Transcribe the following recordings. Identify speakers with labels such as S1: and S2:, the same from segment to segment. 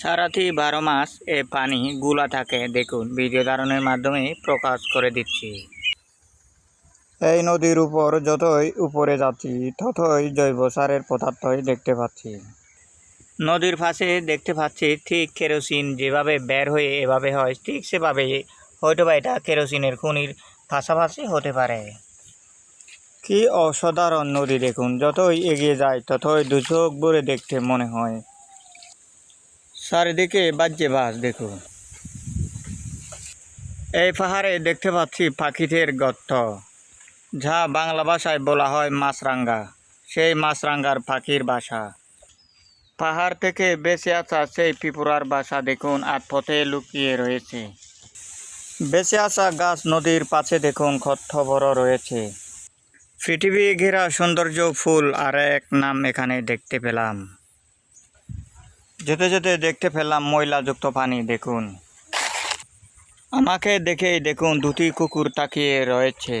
S1: সারাটি বারো মাস এ পানি গুলা থাকে। দেখুন, ভিডিও ধারণের মাধ্যমে প্রকাশ করে দিচ্ছি। এই নদীর উপর যতই উপরে যাচ্ছি, ততই জৈব সারের পদার্থই দেখতে পাচ্ছি। নদীর পাশে দেখতে পাচ্ছি ঠিক কেরোসিন যেভাবে বের হয়ে এভাবে হয়, ঠিক সেভাবে হয়তো বা এটা কেরোসিনের খনির পাশাপাশি হতে পারে। কি অসাধারণ নদী দেখুন, যতই এগিয়ে যায়, ততই দুচোখ ভরে দেখতে মনে হয়। চারিদিকে বাজ্যে বাস দেখুন এই পাহাড়ে দেখতে পাচ্ছি পাখিদের গর্ত, যা বাংলা ভাষায় বলা হয় মাছরাঙ্গা। সেই মাছরাঙ্গার পাখির বাসা। পাহাড় থেকে বেঁচে আসা সেই পিপুরার বাসা দেখুন, আর পথে লুকিয়ে রয়েছে। বেঁচে আসা গাছ নদীর পাশে দেখুন, কত বড় রয়েছে। পৃথিবী ঘেরা সৌন্দর্য, ফুল, আর এক নাম এখানে দেখতে পেলাম। যেতে যেতে দেখতে পেলাম ময়লাযুক্ত পানি, দেখুন। আমাকে দেখেই দেখুন দুটি কুকুর তাকিয়ে রয়েছে।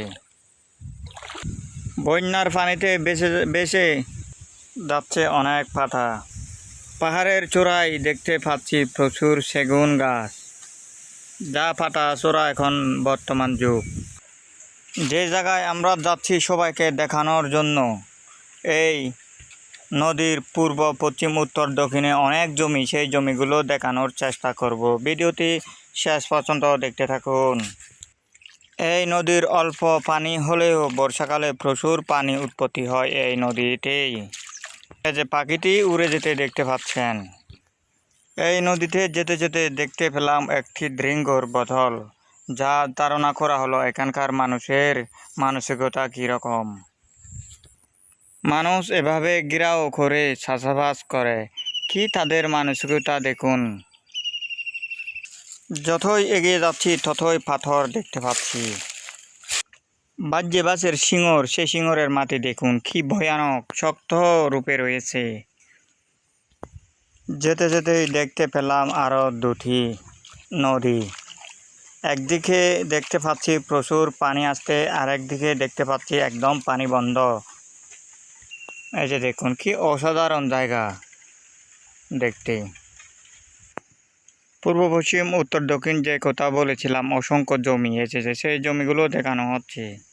S1: বন্যার পানিতে বেসে বেসে যাচ্ছে অনেক পাতা। পাহাড়ের চূড়ায় দেখতে পাচ্ছি প্রচুর সেগুন গাছ। যা পাতা চূড়া এখন বর্তমান যুগ। যে জায়গায় আমরা যাচ্ছি সবাইকে দেখানোর জন্য, এই নদীর পূর্ব, পশ্চিম, উত্তর, দক্ষিণে অনেক জমি, সেই জমিগুলো দেখানোর চেষ্টা করব। ভিডিওটি শেষ পর্যন্ত দেখতে থাকুন। এই নদীর অল্প পানি হলেও বর্ষাকালে প্রচুর পানি উৎপত্তি হয় এই নদীতেই। যে পাখিটি উড়ে যেতে দেখতে পাচ্ছেন। এই নদীতে যেতে যেতে দেখতে পেলাম একটি ড্রিঙ্গর বোতল যা ধারণা করা হলো এখানকার মানুষের মানসিকতা কীরকম মানুষ এভাবে গিরাও করে চাষাবাস করে। কি তাদের মানসিকতা দেখুন। যতই এগিয়ে যাচ্ছি, ততই পাথর দেখতে পাচ্ছি। বাজ্যে বাসের শিঙর, সে শিঙরের মাটি দেখুন, কি ভয়ানক, শক্ত রূপে রয়েছে। যেতে যেতেই দেখতে পেলাম আরও দুটি নদী। একদিকে দেখতে পাচ্ছি প্রচুর পানি আসতে আর একদিকে দেখতে পাচ্ছি একদম পানি বন্ধ। এই যে দেখুন, কি অসাধারণ জায়গা দেখতে। পূর্ব, পশ্চিম, উত্তর, দক্ষিণ যে কথা বলেছিলাম, অসংখ্য জমি এসেছে, সেই জমিগুলো দেখানো হচ্ছে।